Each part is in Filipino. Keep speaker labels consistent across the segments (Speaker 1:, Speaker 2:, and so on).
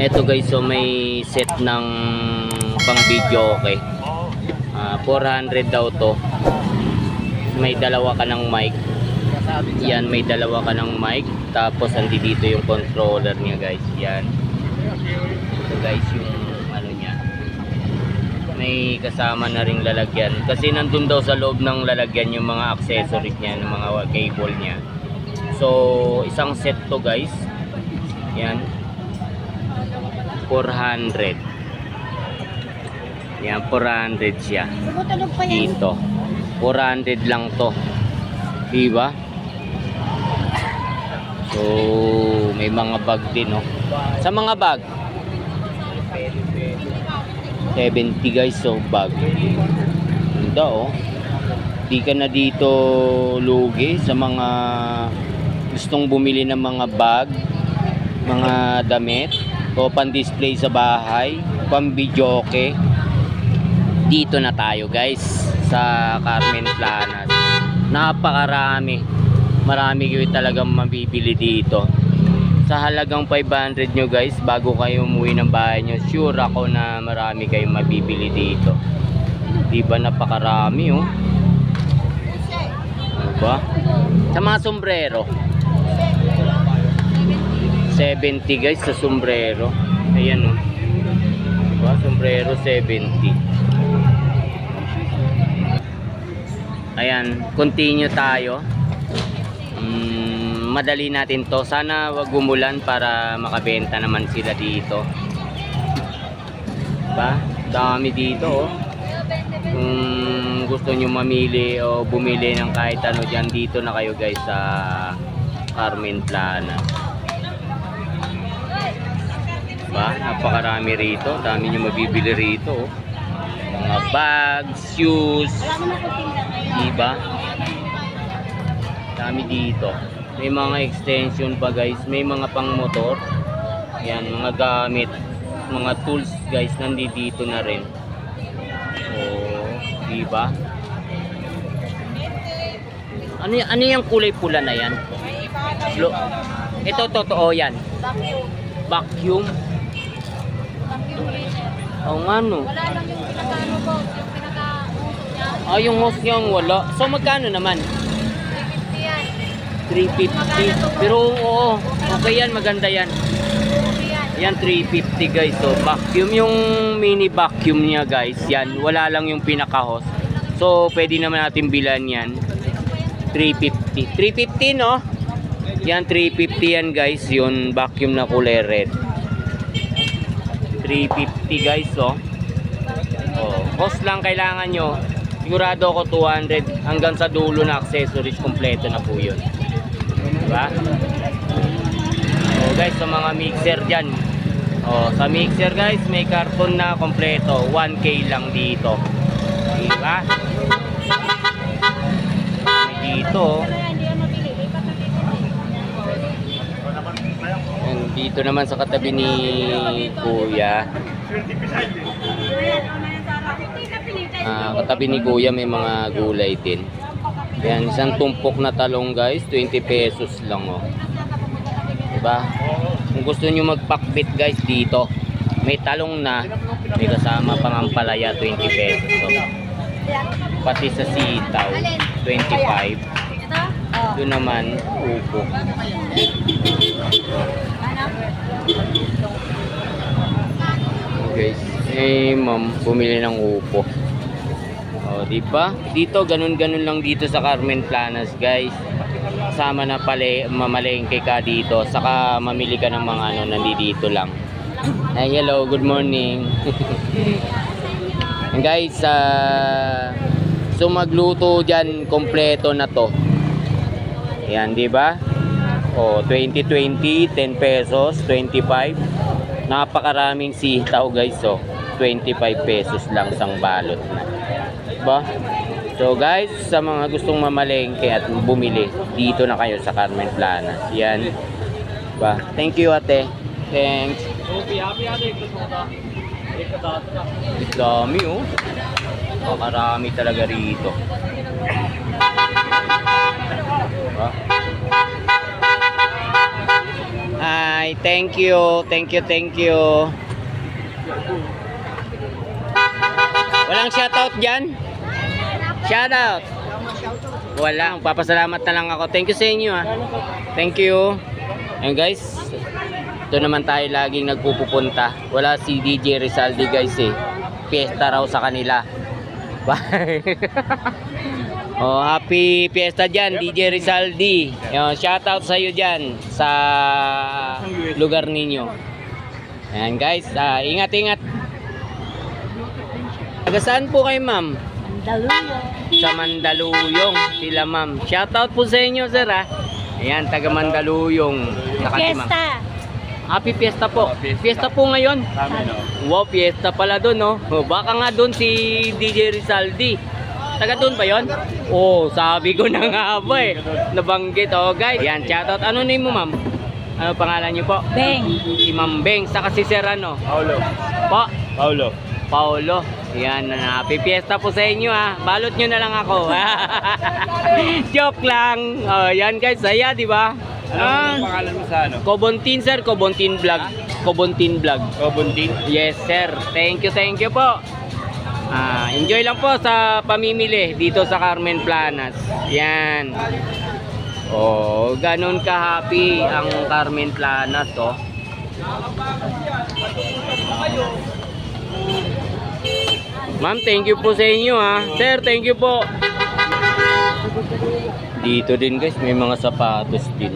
Speaker 1: Eto guys, so may set ng pang video okay. Ah, 400 daw to. May dalawa ka ng mic. Yan, may dalawa ka ng mic. Tapos andi dito yung controller niya guys. Yan. Ito guys yung ano niya. May kasama na ring lalagyan. Kasi nandun daw sa loob ng lalagyan yung mga accessories niya, ng mga cable niya. So, isang set to guys. Yan. 400. Yan, 400 siya. Dito. 400 lang to. Diba? So, may mga bag din, no? Sa mga bag? 70 guys, so bag. Ganda, oh. Di ka na dito lugi sa mga gustong bumili ng mga bag, mga damit, o pan-display sa bahay, pang-video okay. Dito na tayo guys sa Carmen Planas. Napakarami. Marami kayo talagang mabibili dito. Sa halagang 500 nyo guys, bago kayo umuwi ng bahay nyo, sure ako na marami kayong mabibili dito. Diba napakarami oh. Diba? Sa mga sombrero. 70 guys sa sombrero. Ayan oh. Diba? Sombrero 70. Ayan, continue tayo. Mm, madali natin to. Sana wag gumulan para makabenta naman sila dito. Ba? Dami dito oh. Kung gusto nyo mamili o bumili ng kahit ano dyan, dito na kayo guys sa Carmen Plana. Ba? Napakarami rito. Dami nyo mabibili rito. Mga bags, shoes. Diba? Dami dito. May mga extension pa guys. May mga pang motor. Yan, mga gamit. Mga tools guys. Nandito na rin. Oh, diba? Ano, ano yung kulay pula na yan? Lo- Ito, totoo yan.
Speaker 2: Vacuum.
Speaker 1: Vacuum. Oo nga no.
Speaker 2: Wala lang yung pinaka-ano po, yung pinaka-uso niya.
Speaker 1: Ah, yung hose niya ang wala. So, magkano naman?
Speaker 2: 350 yan.
Speaker 1: 350. Pero oo, okay yan, maganda yan.
Speaker 2: Yan.
Speaker 1: Yan 350 guys. So vacuum yung mini vacuum niya guys. Yan, wala lang yung pinaka-hose. So pwede naman natin bilan yan. 350. 350 no? Yan 350 yan guys. Yun vacuum na kulay red. 350 guys oh. Oh, hose lang kailangan nyo. Sigurado ako 200 hanggang sa dulo na accessories kompleto na po yun. Diba? So guys, sa mga mixer dyan. Oh, sa mixer guys, may karton na kompleto. 1K lang dito. Diba? Dito. oh.
Speaker 2: Kaya hindi yan mabili. Lipat na dito.
Speaker 1: Yan, dito naman sa katabi ni Kuya.
Speaker 2: Ayan.
Speaker 1: Ah, katabi ni Kuya may mga gulay din. Yan, isang tumpok na talong guys, 20 pesos lang oh. Diba? Kung gusto nyo magpakbit guys dito, may talong na, may kasama pang ampalaya, 20 pesos. So, pati sa sitaw, 25.
Speaker 2: Ito?
Speaker 1: Doon naman, upo. Guys. Eh, ma'am, bumili ng upo. Oh, di ba? Dito ganun-ganun lang dito sa Carmen Planas, guys. Kasama na pala mamalengke ka dito, saka mamili ka ng mga ano nandito lang. Ay, hello, good morning. And guys, ah so magluto diyan kompleto na to. Yan, di ba? Oh, 2020, 10 pesos, 25. Napakaraming sitaw guys, so 25 pesos lang sang balot na. Diba? So guys, sa mga gustong mamalengke at bumili, dito na kayo sa Carmen Planas. Yan. Diba? Thank you ate. Thanks. Dami oh. Napakarami talaga rito. Diba? Ay, thank you, thank you, thank you. Walang shoutout dyan? Shoutout. Wala, papasalamat na lang ako. Thank you sa inyo ah. Thank you. Ayun guys, ito naman tayo laging nagpupunta. Wala si DJ Rizaldi guys eh. Fiesta raw sa kanila. Bye. oh, happy fiesta dyan, DJ Rizaldi. Yung shoutout sa iyo dyan sa lugar ninyo. Ayan guys, ah, ingat ingat. Taga saan po kayo ma'am?
Speaker 2: Daluyo.
Speaker 1: Sa Mandaluyong, sila ma'am. Shoutout po sa inyo sir ah. Ayan, taga Mandaluyong.
Speaker 2: Fiesta.
Speaker 1: Happy fiesta po. Fiesta po ngayon. Wow, fiesta pala doon, no? Oh, baka nga doon si DJ Rizaldi. Taga doon ba yon? Oh, sabi ko na nga ba eh. Nabanggit. Oh, guys. Yan, shoutout. Ano name mo, ma'am? Ano pangalan niyo po?
Speaker 2: Beng.
Speaker 1: Si Ma'am Beng. Saka si Sir ano?
Speaker 3: Paulo.
Speaker 1: Po,
Speaker 3: Paulo.
Speaker 1: Paolo. Yan, happy fiesta po sa inyo ha. Balot nyo na lang ako. Joke lang. Oh, yan guys, saya, di ba?
Speaker 3: Ano
Speaker 1: Ah,
Speaker 3: ang pangalan mo sa ano?
Speaker 1: Kobontin sir, Kobontin vlog. Kobontin vlog.
Speaker 3: Buntin.
Speaker 1: Yes sir. Thank you, thank you po. Enjoy lang po sa pamimili dito sa Carmen Planas. Yan. Oh, ganun ka happy ang Carmen Planas, oh. Ma'am, thank you po sa inyo ha. Sir, thank you po. Dito din guys, may mga sapatos din.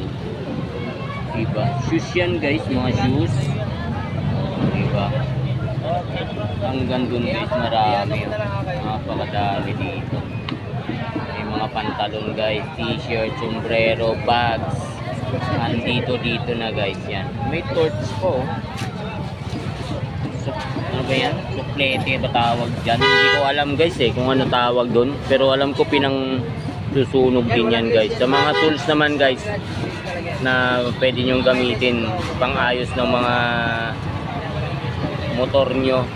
Speaker 1: Diba? Shoes yan guys, mga shoes. Diba? Hanggang dun guys, marami. Napakadami dito. May mga pantalon guys, t-shirt, sombrero, bags. Andito dito na guys yan. May torch po. So, ano ba yan? Suplete ba tawag dyan? Hindi ko alam guys eh kung ano tawag doon. Pero alam ko pinang susunog din yan guys. Sa mga tools naman guys na pwede nyong gamitin pang ayos ng mga motor nyo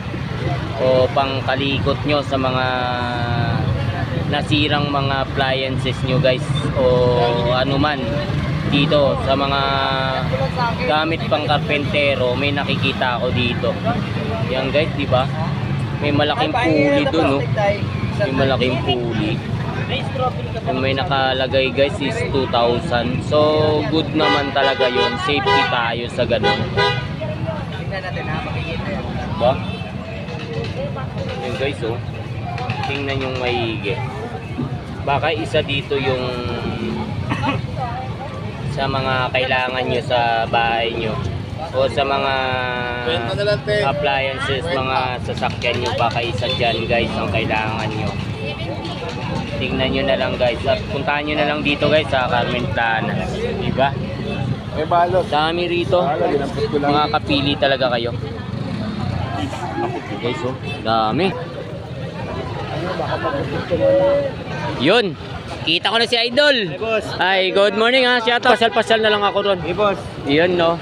Speaker 1: o pang kalikot nyo sa mga nasirang mga appliances nyo guys o ano man dito. Sa mga gamit pang karpentero may nakikita ako dito. Yan guys di ba? May malaking puli doon no may malaking puli yung may nakalagay guys is 2,000 so good naman talaga yon safety tayo sa ganun. Ba yun guys oh. Tingnan yung maigi baka isa dito yung sa mga kailangan nyo sa bahay nyo. O sa mga appliances, mga sasakyan nyo. Baka isa dyan guys ang kailangan nyo. Tingnan nyo na lang guys. At puntahan nyo na lang dito guys sa Carmen Planas diba?
Speaker 3: May balot.
Speaker 1: dami rito. Mga kapili talaga kayo guys oh dami. Yun. Kita ko na si Idol. Ay good morning ha. Shout out. Pasal pasal na lang ako ron.
Speaker 3: Hey, boss.
Speaker 1: yun no